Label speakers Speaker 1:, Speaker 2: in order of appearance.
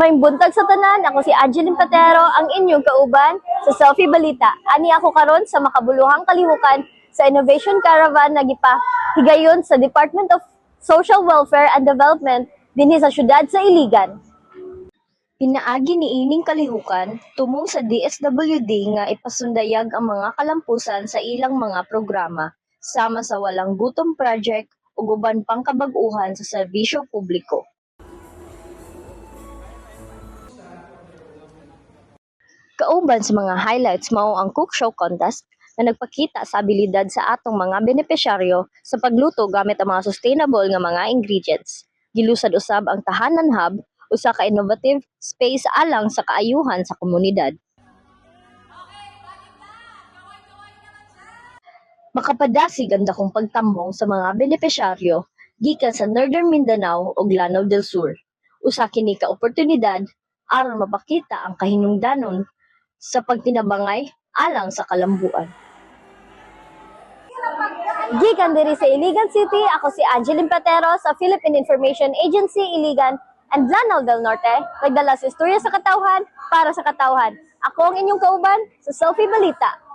Speaker 1: May buntag sa tanan, ako si Angeline Patero, ang inyong kauban sa Selfie Balita. Ani ako karon sa makabuluhang kalihukan sa Innovation Caravan na gipa higayon sa Department of Social Welfare and Development dinhi sa syudad sa Iligan. Pinaagi ni ining kalihukan tumong sa DSWD nga ipasundayag ang mga kalampusan sa ilang mga programa sama sa walang gutom project ug uban pang kabag-uhan sa serbisyo publiko. Kauban sa mga highlights mao ang cook show contest na nagpakita sa abilidad sa atong mga benepisyaryo sa pagluto gamit ang mga sustainable nga mga ingredients. Gilusad usab ang Tahanan Hub usa ka innovative space alang sa kaayuhan sa komunidad. Makapadasig ang dakong pagtambong sa mga benepisyaryo gikan sa Northern Mindanao ug Lanao del Sur. Usa kini ka oportunidad aron mapakita ang kahinungdanon sa pagtinabangay alang sa kalambuan. Gikan diri sa Iligan City, ako si Angeline Patero sa Philippine Information Agency Iligan and Lanao del Norte, nagdala sa istorya sa katawhan para sa katawhan. Ako ang inyong kauban sa Selfie Balita.